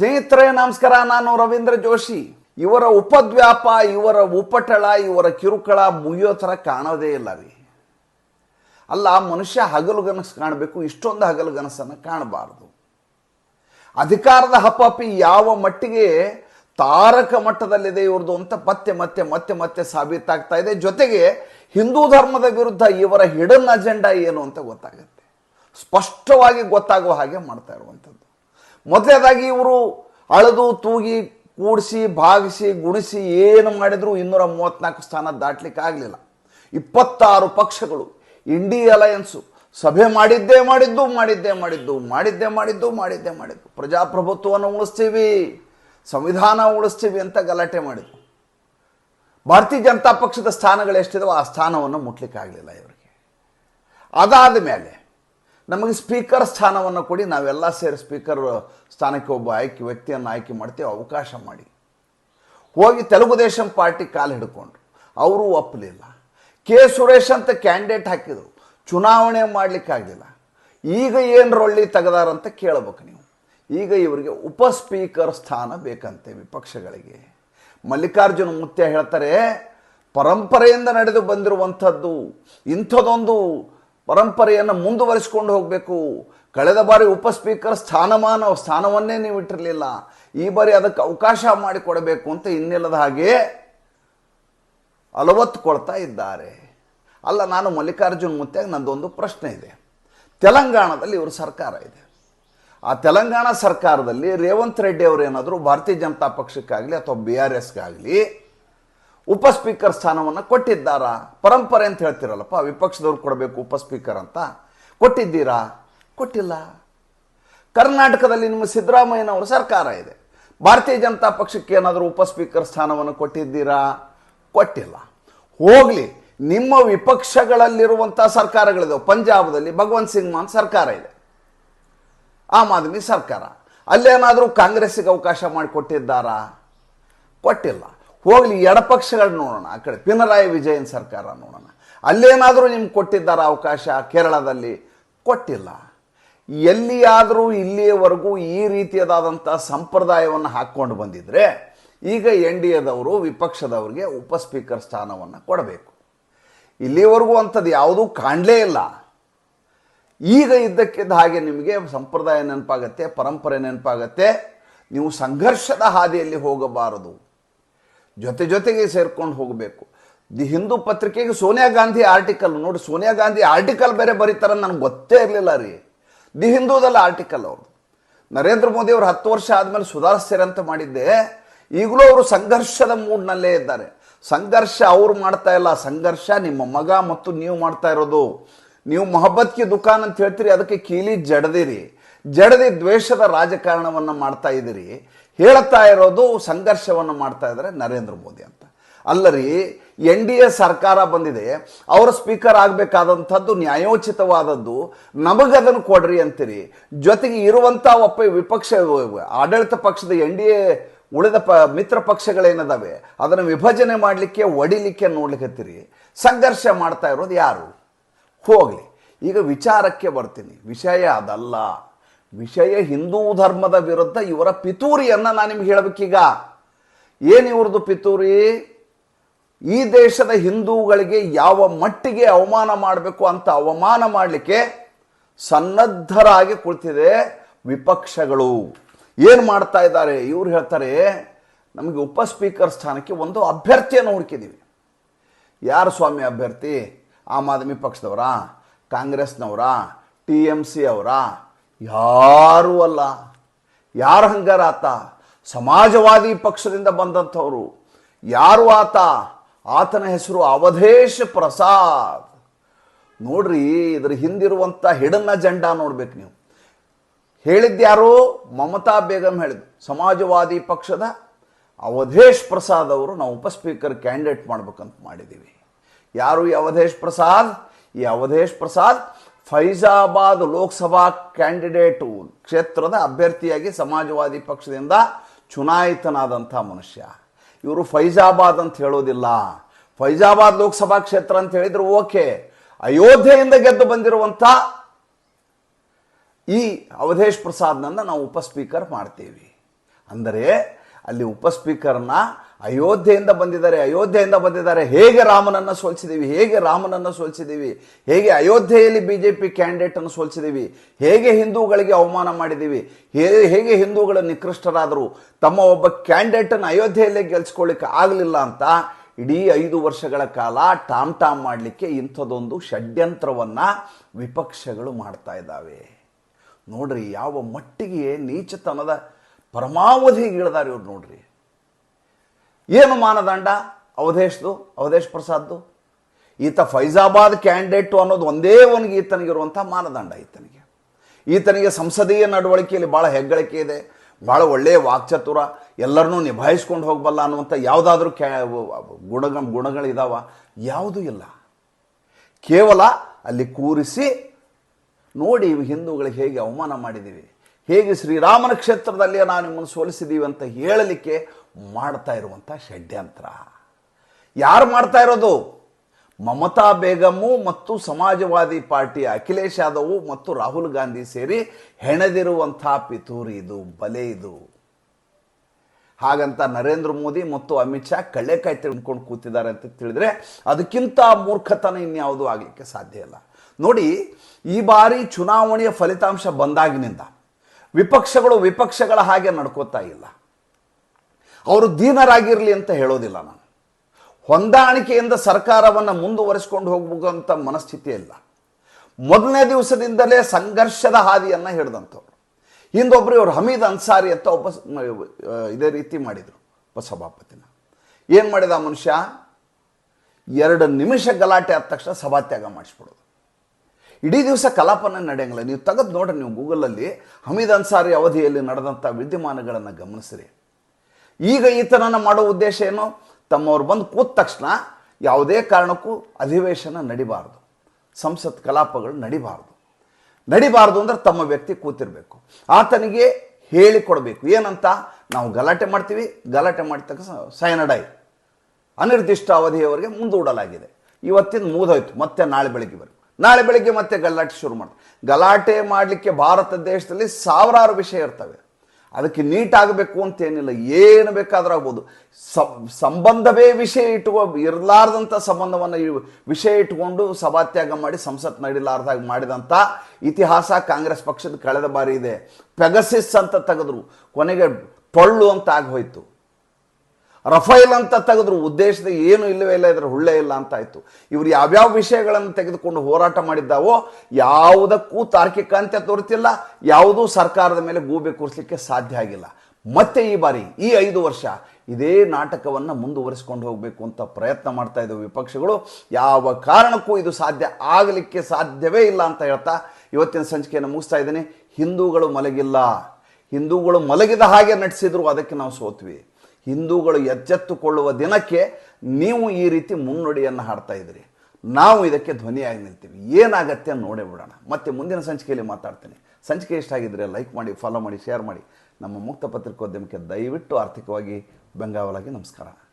ಸ್ನೇಹಿತರೆ, ನಮಸ್ಕಾರ. ನಾನು ರವೀಂದ್ರ ಜೋಶಿ. ಇವರ ಉಪದ್ವ್ಯಾಪ, ಇವರ ಉಪಟಳ, ಇವರ ಕಿರುಕಳ ಮುಗಿಯೋ ಥರ ಕಾಣೋದೇ ಇಲ್ಲ ರೀ. ಅಲ್ಲ, ಮನುಷ್ಯ ಹಗಲುಗನಸು ಕಾಣಬೇಕು, ಇಷ್ಟೊಂದು ಹಗಲುಗನಸನ್ನು ಕಾಣಬಾರದು. ಅಧಿಕಾರದ ಹಪಾಪಿ ಯಾವ ಮಟ್ಟಿಗೆ ತಾರಕ ಮಟ್ಟದಲ್ಲಿದೆ ಇವ್ರದ್ದು ಅಂತ ಮತ್ತೆ ಮತ್ತೆ ಮತ್ತೆ ಮತ್ತೆ ಸಾಬೀತಾಗ್ತಾ ಇದೆ. ಜೊತೆಗೆ ಹಿಂದೂ ಧರ್ಮದ ವಿರುದ್ಧ ಇವರ ಹಿಡನ್ ಅಜೆಂಡಾ ಏನು ಅಂತ ಗೊತ್ತಾಗುತ್ತೆ. ಸ್ಪಷ್ಟವಾಗಿ ಗೊತ್ತಾಗುವ ಹಾಗೆ ಮಾಡ್ತಾ ಇರುವಂಥದ್ದು. ಮೊದಲನೇದಾಗಿ ಇವರು ಅಳೆದು, ತೂಗಿ, ಕೂಡಿಸಿ, ಭಾಗಿಸಿ, ಗುಣಿಸಿ ಏನು ಮಾಡಿದ್ರು ಇನ್ನೂರ ಮೂವತ್ತ್ನಾಲ್ಕು ಸ್ಥಾನ ದಾಟ್ಲಿಕ್ಕೆ ಆಗಲಿಲ್ಲ. ಇಪ್ಪತ್ತಾರು ಪಕ್ಷಗಳು ಇಂಡಿ ಅಲಯನ್ಸು ಸಭೆ ಮಾಡಿದ್ದೇ ಮಾಡಿದ್ದು ಮಾಡಿದ್ದೇ ಮಾಡಿದ್ದು ಮಾಡಿದ್ದೇ ಮಾಡಿದ್ದು ಮಾಡಿದ್ದೇ ಮಾಡಿದ್ದು. ಪ್ರಜಾಪ್ರಭುತ್ವವನ್ನು ಉಳಿಸ್ತೀವಿ, ಸಂವಿಧಾನ ಉಳಿಸ್ತೀವಿ ಅಂತ ಗಲಾಟೆ ಮಾಡಿದ್ರು. ಭಾರತೀಯ ಜನತಾ ಪಕ್ಷದ ಸ್ಥಾನಗಳು ಎಷ್ಟಿದವೋ ಆ ಸ್ಥಾನವನ್ನು ಮುಟ್ಲಿಕ್ಕಾಗಲಿಲ್ಲ ಇವರಿಗೆ. ಅದಾದ ಮೇಲೆ ನಮಗೆ ಸ್ಪೀಕರ್ ಸ್ಥಾನವನ್ನು ಕೊಡಿ, ನಾವೆಲ್ಲ ಸೇರಿ ಸ್ಪೀಕರ್ ಸ್ಥಾನಕ್ಕೆ ಒಬ್ಬ ಆಯ್ಕೆ ವ್ಯಕ್ತಿಯನ್ನು ಆಯ್ಕೆ ಮಾಡ್ತೀವಿ, ಅವಕಾಶ ಮಾಡಿ. ಹೋಗಿ ತೆಲುಗು ದೇಶಂ ಪಾರ್ಟಿ ಕಾಲು ಹಿಡ್ಕೊಂಡ್ರು ಅವರು ಒಪ್ಪಲಿಲ್ಲ. ಕೆ ಸುರೇಶ್ ಅಂತ ಕ್ಯಾಂಡಿಡೇಟ್ ಹಾಕಿದರು, ಚುನಾವಣೆ ಮಾಡಲಿಕ್ಕಾಗಲಿಲ್ಲ ಈಗ ಏನು ರೊಳ್ಳಿ ತೆಗೆದಾರಂತ ಕೇಳಬೇಕು ನೀವು. ಈಗ ಇವರಿಗೆ ಉಪ ಸ್ಪೀಕರ್ ಸ್ಥಾನ ಬೇಕಂತೆ ವಿಪಕ್ಷಗಳಿಗೆ. ಮಲ್ಲಿಕಾರ್ಜುನ ಮುತ್ಯ ಹೇಳ್ತಾರೆ, ಪರಂಪರೆಯಿಂದ ನಡೆದು ಬಂದಿರುವಂಥದ್ದು, ಇಂಥದೊಂದು ಪರಂಪರೆಯನ್ನು ಮುಂದುವರಿಸಿಕೊಂಡು ಹೋಗಬೇಕು. ಕಳೆದ ಬಾರಿ ಉಪ ಸ್ಪೀಕರ್ ಸ್ಥಾನಮಾನ, ಸ್ಥಾನವನ್ನೇ ನೀವು ಇಟ್ಟಿರಲಿಲ್ಲ. ಈ ಬಾರಿ ಅದಕ್ಕೆ ಅವಕಾಶ ಮಾಡಿಕೊಡಬೇಕು ಅಂತ ಇನ್ನಿಲ್ಲದ ಹಾಗೆ ಅಲವತ್ತುಕೊಳ್ತಾ ಇದ್ದಾರೆ. ಅಲ್ಲ, ನಾನು ಮಲ್ಲಿಕಾರ್ಜುನ್ ಮುತ್ಯಾಗ ನಂದೊಂದು ಪ್ರಶ್ನೆ ಇದೆ. ತೆಲಂಗಾಣದಲ್ಲಿ ಇವರು ಸರ್ಕಾರ ಇದೆ. ಆ ತೆಲಂಗಾಣ ಸರ್ಕಾರದಲ್ಲಿ ರೇವಂತ್ ರೆಡ್ಡಿ ಅವರು ಏನಾದರೂ ಭಾರತೀಯ ಜನತಾ ಪಕ್ಷಕ್ಕಾಗಲಿ ಅಥವಾ ಬಿ ಆರ್ ಎಸ್ಗಾಗಲಿ ಉಪ ಸ್ಪೀಕರ್ ಸ್ಥಾನವನ್ನು ಕೊಟ್ಟಿದ್ದಾರಾ? ಪರಂಪರೆ ಅಂತ ಹೇಳ್ತಿರಲ್ಲಪ್ಪ, ವಿಪಕ್ಷದವ್ರು ಕೊಡಬೇಕು ಉಪ ಸ್ಪೀಕರ್ ಅಂತ. ಕೊಟ್ಟಿದ್ದೀರಾ? ಕೊಟ್ಟಿಲ್ಲ. ಕರ್ನಾಟಕದಲ್ಲಿ ನಿಮ್ಮ ಸಿದ್ದರಾಮಯ್ಯನವರ ಸರ್ಕಾರ ಇದೆ. ಭಾರತೀಯ ಜನತಾ ಪಕ್ಷಕ್ಕೆ ಏನಾದರೂ ಉಪ ಸ್ಪೀಕರ್ ಸ್ಥಾನವನ್ನು ಕೊಟ್ಟಿದ್ದೀರಾ? ಕೊಟ್ಟಿಲ್ಲ. ಹೋಗಲಿ, ನಿಮ್ಮ ವಿಪಕ್ಷಗಳಲ್ಲಿರುವಂಥ ಸರ್ಕಾರಗಳಿದಾವೆ ಪಂಜಾಬದಲ್ಲಿ ಭಗವಂತ್ ಸಿಂಗ್ ಮಾನ್ ಸರ್ಕಾರ ಇದೆ. ಆಮ್ ಆದ್ಮಿ ಸರ್ಕಾರ. ಅಲ್ಲೇನಾದರೂ ಕಾಂಗ್ರೆಸ್ಸಿಗೆ ಅವಕಾಶ ಮಾಡಿಕೊಟ್ಟಿದ್ದಾರಾ? ಕೊಟ್ಟಿಲ್ಲ. ಹೋಗಲಿ, ಎಡಪಕ್ಷಗಳು ನೋಡೋಣ, ಆ ಕಡೆ ಪಿನರಾಯಿ ವಿಜಯನ್ ಸರ್ಕಾರ ನೋಡೋಣ. ಅಲ್ಲೇನಾದರೂ ನಿಮ್ಗೆ ಕೊಟ್ಟಿದ್ದಾರೆ ಅವಕಾಶ ಕೇರಳದಲ್ಲಿ? ಕೊಟ್ಟಿಲ್ಲ. ಎಲ್ಲಿಯಾದರೂ ಇಲ್ಲಿಯವರೆಗೂ ಈ ರೀತಿಯದಾದಂಥ ಸಂಪ್ರದಾಯವನ್ನು ಹಾಕ್ಕೊಂಡು ಬಂದಿದ್ದರೆ ಈಗ ಎನ್ ಡಿ ಎದವರು ವಿಪಕ್ಷದವರಿಗೆ ಉಪ ಸ್ಪೀಕರ್ ಸ್ಥಾನವನ್ನು ಕೊಡಬೇಕು. ಇಲ್ಲಿವರೆಗೂ ಅಂಥದ್ದು ಯಾವುದೂ ಕಾಣಲೇ ಇಲ್ಲ. ಈಗ ಇದ್ದಕ್ಕಿದ್ದ ಹಾಗೆ ನಿಮಗೆ ಸಂಪ್ರದಾಯ ನೆನಪಾಗತ್ತೆ, ಪರಂಪರೆ ನೆನಪಾಗತ್ತೆ. ನೀವು ಸಂಘರ್ಷದ ಹಾದಿಯಲ್ಲಿ ಹೋಗಬಾರದು. ಜೊತೆ ಜೊತೆಗೆ ಸೇರ್ಕೊಂಡು ಹೋಗಬೇಕು. ದಿ ಹಿಂದೂ ಪತ್ರಿಕೆಗೆ ಸೋನಿಯಾ ಗಾಂಧಿ ಆರ್ಟಿಕಲ್ ನೋಡಿ, ಸೋನಿಯಾ ಗಾಂಧಿ ಆರ್ಟಿಕಲ್ ಬೇರೆ ಬರೀತಾರೆ ನನಗೆ ಗೊತ್ತೇ ಇರಲಿಲ್ಲ ರೀ. ದಿ ಹಿಂದೂದಲ್ಲ ಆರ್ಟಿಕಲ್ ಅವರು ನರೇಂದ್ರ ಮೋದಿ ಅವರು ಹತ್ತು ವರ್ಷ ಆದಮೇಲೆ ಸುಧಾರಿಸ್ತಾರೆ ಅಂತ ಮಾಡಿದ್ದೆ. ಈಗಲೂ ಅವರು ಸಂಘರ್ಷದ ಮೂಡ್ನಲ್ಲೇ ಇದ್ದಾರೆ. ಸಂಘರ್ಷ ಅವ್ರು ಮಾಡ್ತಾ ಇಲ್ಲ. ಸಂಘರ್ಷ ನಿಮ್ಮ ಮಗ ಮತ್ತು ನೀವು ಮಾಡ್ತಾ ಇರೋದು. ನೀವು ಮೊಹಬ್ಬತ್ ಕಿ ದುಕಾನ್ ಅಂತ ಹೇಳ್ತೀರಿ, ಅದಕ್ಕೆ ಕೀಲಿ ಜಡದಿರಿ. ಜಡದಿ ದ್ವೇಷದ ರಾಜಕಾರಣವನ್ನು ಮಾಡ್ತಾ ಇದ್ದೀರಿ. ಹೇಳ್ತಾ ಇರೋದು ಸಂಘರ್ಷವನ್ನು ಮಾಡ್ತಾ ಇದ್ದಾರೆ ನರೇಂದ್ರ ಮೋದಿ ಅಂತ. ಅಲ್ಲರಿ, ಎನ್ ಡಿ ಎ ಸರ್ಕಾರ ಬಂದಿದೆ, ಅವರ ಸ್ಪೀಕರ್ ಆಗಬೇಕಾದಂಥದ್ದು ನ್ಯಾಯೋಚಿತವಾದದ್ದು ನಮಗದನ್ನು ಕೊಡ್ರಿ ಅಂತೀರಿ. ಜೊತೆಗೆ ಇರುವಂಥ ಒಪ್ಪ ವಿಪಕ್ಷ, ಆಡಳಿತ ಪಕ್ಷದ ಎನ್ ಡಿ ಎ ಉಳಿದ ಪ, ಮಿತ್ರ ಪಕ್ಷಗಳೇನದಾವೆ, ಅದನ್ನು ವಿಭಜನೆ ಮಾಡಲಿಕ್ಕೆ, ಒಡಿಲಿಕ್ಕೆ ನೋಡ್ಲಿಕ್ಕತ್ತೀರಿ ಸಂಘರ್ಷ ಮಾಡ್ತಾ ಇರೋದು ಯಾರು? ಹೋಗಲಿ, ಈಗ ವಿಚಾರಕ್ಕೆ ಬರ್ತೀನಿ. ವಿಷಯ ಅದಲ್ಲ. ವಿಷಯ ಹಿಂದೂ ಧರ್ಮದ ವಿರುದ್ಧ ಇವರ ಪಿತೂರಿಯನ್ನು ನಾನು ನಿಮ್ಗೆ ಹೇಳಬೇಕೀಗ. ಏನು ಇವ್ರದ್ದು ಪಿತೂರಿ? ಈ ದೇಶದ ಹಿಂದೂಗಳಿಗೆ ಯಾವ ಮಟ್ಟಿಗೆ ಅವಮಾನ ಮಾಡಬೇಕು ಅಂತ ಅವಮಾನ ಮಾಡಲಿಕ್ಕೆ ಸನ್ನದ್ಧರಾಗಿ ಕುಳಿತಿದೆ ವಿಪಕ್ಷಗಳು. ಏನು ಮಾಡ್ತಾ ಇದ್ದಾರೆ? ಇವ್ರು ಹೇಳ್ತಾರೆ, ನಮಗೆ ಉಪ ಸ್ಪೀಕರ್ ಸ್ಥಾನಕ್ಕೆ ಒಂದು ಅಭ್ಯರ್ಥಿಯನ್ನು ಹುಡುಕಿದ್ದೀವಿ ಯಾರು ಸ್ವಾಮಿ ಅಭ್ಯರ್ಥಿ? ಆಮ್ ಆದ್ಮಿ ಪಕ್ಷದವರ? ಕಾಂಗ್ರೆಸ್ನವರ? ಟಿ ಎಂ ಸಿ ಅವರ? ಯಾರೂ ಅಲ್ಲ. ಯಾರು ಹಂಗಾರ ಆತ? ಸಮಾಜವಾದಿ ಪಕ್ಷದಿಂದ ಬಂದಂಥವರು. ಯಾರು ಆತ? ಆತನ ಹೆಸರು ಅವಧೇಶ್ ಪ್ರಸಾದ್. ನೋಡ್ರಿ, ಇದ್ರ ಹಿಂದಿರುವಂಥ ಹಿಡನ್ನ ಅಜೆಂಡಾ ನೋಡ್ಬೇಕು ನೀವು. ಹೇಳಿದ್ಯಾರು ಮಮತಾ ಬೇಗಂ ಹೇಳಿದ್ರು ಸಮಾಜವಾದಿ ಪಕ್ಷದ ಅವಧೇಶ್ ಪ್ರಸಾದ್ ಅವರು ನಾವು ಉಪ ಸ್ಪೀಕರ್ ಕ್ಯಾಂಡಿಡೇಟ್ ಮಾಡ್ಬೇಕಂತ ಮಾಡಿದ್ದೀವಿ. ಯಾರು ಈ ಅವಧೇಶ್ ಪ್ರಸಾದ್? ಈ ಅವಧೇಶ್ ಪ್ರಸಾದ್ ಫೈಜಾಬಾದ್ ಲೋಕಸಭಾ ಕ್ಯಾಂಡಿಡೇಟು ಕ್ಷೇತ್ರದ ಅಭ್ಯರ್ಥಿಯಾಗಿ ಸಮಾಜವಾದಿ ಪಕ್ಷದಿಂದ ಚುನಾಯಿತನಾದಂಥ ಮನುಷ್ಯ. ಇವರು ಫೈಜಾಬಾದ್ ಅಂತ ಹೇಳೋದಿಲ್ಲ. ಫೈಜಾಬಾದ್ ಲೋಕಸಭಾ ಕ್ಷೇತ್ರ ಅಂತ ಹೇಳಿದ್ರು ಓಕೆ. ಅಯೋಧ್ಯೆಯಿಂದ ಗೆದ್ದು ಬಂದಿರುವಂಥ ಈ ಅವಧೇಶ್ ಪ್ರಸಾದ್ನನ್ನ ನಾವು ಉಪಸ್ಪೀಕರ್ ಮಾಡ್ತೀವಿ. ಅಂದರೆ ಅಲ್ಲಿ ಉಪಸ್ಪೀಕರ್ನ ಅಯೋಧ್ಯೆಯಿಂದ ಬಂದಿದ್ದಾರೆ ಅಯೋಧ್ಯೆಯಿಂದ ಬಂದಿದ್ದಾರೆ. ಹೇಗೆ ರಾಮನನ್ನು ಸೋಲಿಸಿದ್ದೀವಿ ಹೇಗೆ ರಾಮನನ್ನು ಸೋಲಿಸಿದ್ದೀವಿ ಹೇಗೆ ಅಯೋಧ್ಯೆಯಲ್ಲಿ ಬಿ ಜೆ ಪಿ ಕ್ಯಾಂಡಿಡೇಟನ್ನು ಹೇಗೆ ಹಿಂದೂಗಳಿಗೆ ಅವಮಾನ ಮಾಡಿದ್ದೀವಿ ಹೇಗೆ ಹೇಗೆ ಹಿಂದೂಗಳು ನಿಕೃಷ್ಟರಾದರು, ತಮ್ಮ ಒಬ್ಬ ಕ್ಯಾಂಡಿಡೇಟನ್ನು ಅಯೋಧ್ಯೆಯಲ್ಲೇ ಗೆಲ್ಸ್ಕೊಳ್ಳಿಕ್ಕೆ ಆಗಲಿಲ್ಲ ಅಂತ ಇಡೀ ಐದು ವರ್ಷಗಳ ಕಾಲ ಟಾಮ್ ಟಾಮ್ ಮಾಡಲಿಕ್ಕೆ ಇಂಥದ್ದೊಂದು ಷಡ್ಯಂತ್ರವನ್ನು ವಿಪಕ್ಷಗಳು ಮಾಡ್ತಾ ಇದ್ದಾವೆ. ನೋಡ್ರಿ, ಯಾವ ಮಟ್ಟಿಗೆ ನೀಚತನದ ಪರಮಾವಧಿಗೆ ಇಳಿದಾರೆ ಇವ್ರು ನೋಡ್ರಿ. ಏನು ಮಾನದಂಡ? ಅವಧೇಶ್ದು ಅವಧೇಶ್ ಪ್ರಸಾದ್ದು ಈತ ಫೈಜಾಬಾದ್ ಕ್ಯಾಂಡಿಡೇಟು ಅನ್ನೋದು ಒಂದೇ ಒಂದು ಈತನಿಗಿರುವಂಥ ಮಾನದಂಡ ಈತನಿಗೆ. ಈತನಿಗೆ ಸಂಸದೀಯ ನಡವಳಿಕೆಯಲ್ಲಿ ಭಾಳ ಹೆಗ್ಗಳಿಕೆ ಇದೆ, ಭಾಳ ಒಳ್ಳೆಯ ವಾಕ್ಚತುರ, ಎಲ್ಲರನ್ನೂ ನಿಭಾಯಿಸ್ಕೊಂಡು ಹೋಗಬಲ್ಲ ಅನ್ನುವಂಥ ಯಾವುದಾದ್ರೂ ಕ್ಯಾ ಗುಣ ಗುಣಗಳಿದಾವ? ಯಾವುದೂ ಇಲ್ಲ. ಕೇವಲ ಅಲ್ಲಿ ಕೂರಿಸಿ ನೋಡಿ ಹಿಂದೂಗಳಿಗೆ ಹೇಗೆ ಅವಮಾನ ಮಾಡಿದ್ದೀವಿ. ಹೇಗೆ ಶ್ರೀರಾಮನ ಕ್ಷೇತ್ರದಲ್ಲಿ ನಾವು ನಿಮ್ಮನ್ನು ಸೋಲಿಸಿದ್ದೀವಿ ಅಂತ ಹೇಳಲಿಕ್ಕೆ ಮಾಡ್ತಾ ಇರುವಂಥ ಷಡ್ಯಂತ್ರ. ಯಾರು ಮಾಡ್ತಾ ಇರೋದು? ಮಮತಾ ಬೇಗಮು ಮತ್ತು ಸಮಾಜವಾದಿ ಪಾರ್ಟಿ ಅಖಿಲೇಶ್ ಯಾದವ್ ಮತ್ತು ರಾಹುಲ್ ಗಾಂಧಿ ಸೇರಿ ಹೆಣೆದಿರುವಂಥ ಪಿತೂರಿ ಇದು, ಬಲೆ ಇದು. ಹಾಗಂತ ನರೇಂದ್ರ ಮೋದಿ ಮತ್ತು ಅಮಿತ್ ಶಾ ಕಳ್ಳೆಕಾಯಿ ತಿಳ್ಕೊಂಡು ಕೂತಿದ್ದಾರೆ ಅಂತ ತಿಳಿದ್ರೆ ಅದಕ್ಕಿಂತ ಮೂರ್ಖತನ ಇನ್ಯಾವುದು ಆಗಲಿಕ್ಕೆ ಸಾಧ್ಯ ಇಲ್ಲ. ನೋಡಿ, ಈ ಬಾರಿ ಚುನಾವಣೆಯ ಫಲಿತಾಂಶ ಬಂದಾಗಿನಿಂದ ವಿಪಕ್ಷಗಳು ವಿಪಕ್ಷಗಳ ಹಾಗೆ ನಡ್ಕೋತಾ ಇಲ್ಲ. ಅವರು ದೀನರಾಗಿರಲಿ ಅಂತ ಹೇಳೋದಿಲ್ಲ ನಾನು. ಹೊಂದಾಣಿಕೆಯಿಂದ ಸರ್ಕಾರವನ್ನು ಮುಂದುವರಿಸಿಕೊಂಡು ಹೋಗುವಂಥ ಮನಸ್ಥಿತಿ ಇಲ್ಲ. ಮೊದಲನೇ ದಿವಸದಿಂದಲೇ ಸಂಘರ್ಷದ ಹಾದಿಯನ್ನು ಹಿಡಿದಂಥವ್ರು. ಹಿಂದೊಬ್ಬರು ಇವರು ಹಮೀದ್ ಅನ್ಸಾರಿ ಅಂತ ಒಬ್ಬ ಇದೇ ರೀತಿ ಮಾಡಿದರು ಉಪಸಭಾಪತಿನ. ಏನು ಮಾಡಿದ ಆ ಮನುಷ್ಯ? ಎರಡು ನಿಮಿಷ ಗಲಾಟೆ ಆದ ತಕ್ಷಣ ಸಭಾತ್ಯಾಗ ಮಾಡಿಸ್ಬಿಡೋದು. ಇಡೀ ದಿವಸ ಕಲಾಪನ ನಡೆಯಂಗಿಲ್ಲ. ನೀವು ತೆಗೆದು ನೋಡ್ರಿ ನೀವು ಗೂಗಲಲ್ಲಿ ಹಮೀದ್ ಅನ್ಸಾರಿ ಅವಧಿಯಲ್ಲಿ ನಡೆದಂಥ ವಿದ್ಯಮಾನಗಳನ್ನು ಗಮನಿಸಿರಿ. ಈಗ ಈತನನ್ನು ಮಾಡೋ ಉದ್ದೇಶ ಏನು? ತಮ್ಮವ್ರು ಬಂದು ಕೂತ ತಕ್ಷಣ ಯಾವುದೇ ಕಾರಣಕ್ಕೂ ಅಧಿವೇಶನ ನಡಿಬಾರ್ದು. ಸಂಸತ್ ಕಲಾಪಗಳು ನಡಿಬಾರ್ದು. ನಡಿಬಾರ್ದು ಅಂದ್ರೆ ತಮ್ಮ ವ್ಯಕ್ತಿ ಕೂತಿರಬೇಕು. ಆತನಿಗೆ ಹೇಳಿಕೊಡಬೇಕು. ಏನಂತ? ನಾವು ಗಲಾಟೆ ಮಾಡ್ತೀವಿ. ಗಲಾಟೆ ಮಾಡಿದ ಸೈನಡೈ ಅನಿರ್ದಿಷ್ಟ ಅವಧಿಯವರೆಗೆ ಮುಂದೂಡಲಾಗಿದೆ. ಇವತ್ತಿನ ಮುಗಿದೋಯ್ತು. ಮತ್ತೆ ನಾಳೆ ಬೆಳಿಗ್ಗೆ ಬರು ನಾಳೆ ಬೆಳಗ್ಗೆ ಮತ್ತೆ ಗಲಾಟೆ ಶುರು ಮಾಡಿ ಗಲಾಟೆ ಮಾಡಲಿಕ್ಕೆ ಭಾರತ ದೇಶದಲ್ಲಿ ಸಾವಿರಾರು ವಿಷಯ ಇರ್ತವೆ. ಅದಕ್ಕೆ ನೀಟ್ ಆಗಬೇಕು ಅಂತೇನಿಲ್ಲ, ಏನು ಬೇಕಾದರೂ ಆಗ್ಬೋದು ಸಂಬಂಧವೇ ವಿಷಯ ಇಟ್ಕೊ ಇರಲಾರ್ದಂಥ ಸಂಬಂಧವನ್ನು ವಿಷಯ ಇಟ್ಕೊಂಡು ಸಭಾತ್ಯಾಗ ಮಾಡಿ, ಸಂಸತ್ ನಡಿಲಾರ್ದಾಗ ಮಾಡಿದಂಥ ಇತಿಹಾಸ ಕಾಂಗ್ರೆಸ್ ಪಕ್ಷದ ಕಳೆದ ಬಾರಿ ಇದೆ. ಪೆಗಸಿಸ್ ಅಂತ ತೆಗೆದ್ರು. ಕೊನೆಗೆ ಟೊಳ್ಳು ಅಂತ ಆಗೋಯ್ತು ರಫೈಲ್ ಅಂತ ತೆಗೆದ್ರು ಉದ್ದೇಶದ ಏನು ಇಲ್ಲವೇ ಇಲ್ಲ ಇದ್ರ ಹುಳ್ಳೇ ಇಲ್ಲ ಅಂತ ಆಯ್ತು. ಇವರು ಯಾವ್ಯಾವ ವಿಷಯಗಳನ್ನು ತೆಗೆದುಕೊಂಡು ಹೋರಾಟ ಮಾಡಿದ್ದಾವೋ ಯಾವುದಕ್ಕೂ ತಾರ್ಕಿಕ ಅಂತ್ಯ ತೋರುತ್ತಿಲ್ಲ, ಯಾವುದೂ ಸರ್ಕಾರದ ಮೇಲೆ ಗೂಬೆ ಕೂರಿಸಲಿಕ್ಕೆ ಸಾಧ್ಯ ಆಗಿಲ್ಲ. ಮತ್ತೆ ಈ ಬಾರಿ, ಈ ಐದು ವರ್ಷ ಇದೇ ನಾಟಕವನ್ನು ಮುಂದುವರಿಸಿಕೊಂಡು ಹೋಗಬೇಕು ಅಂತ ಪ್ರಯತ್ನ ಮಾಡ್ತಾ ಇದ್ದವು ವಿಪಕ್ಷಗಳು. ಯಾವ ಕಾರಣಕ್ಕೂ ಇದು ಸಾಧ್ಯ ಆಗಲಿಕ್ಕೆ ಸಾಧ್ಯವೇ ಇಲ್ಲ ಅಂತ ಹೇಳ್ತಾ ಇವತ್ತಿನ ಸಂಚಿಕೆಯನ್ನು ಮುಗಿಸ್ತಾ ಇದ್ದೀನಿ. ಹಿಂದೂಗಳು ಮಲಗಿಲ್ಲ. ಹಿಂದೂಗಳು ಮಲಗಿದ ಹಾಗೆ ನಟಿಸಿದ್ರು, ಅದಕ್ಕೆ ನಾವು ಸೋತ್ವಿ. ಹಿಂದೂಗಳು ಎಚ್ಚೆತ್ತುಕೊಳ್ಳುವ ದಿನಕ್ಕೆ ನೀವು ಈ ರೀತಿ ಮುನ್ನುಡಿಯನ್ನು ಹಾಡ್ತಾ ಇದ್ದೀರಿ. ನಾವು ಇದಕ್ಕೆ ಧ್ವನಿಯಾಗಿ ನಿಲ್ತೀವಿ. ಏನಾಗತ್ತೆ ನೋಡೇ ಬಿಡೋಣ. ಮತ್ತೆ ಮುಂದಿನ ಸಂಚಿಕೆಯಲ್ಲಿ ಮಾತಾಡ್ತೀನಿ. ಸಂಚಿಕೆ ಇಷ್ಟ ಆಗಿದ್ರೆ ಲೈಕ್ ಮಾಡಿ ಫಾಲೋ ಮಾಡಿ ಶೇರ್ ಮಾಡಿ. ನಮ್ಮ ಮುಕ್ತ ಪತ್ರಿಕೋದ್ಯಮಕ್ಕೆ ದಯವಿಟ್ಟು ಆರ್ಥಿಕವಾಗಿ ಬೆಂಗಾವಲಾಗಿ ನಮಸ್ಕಾರ.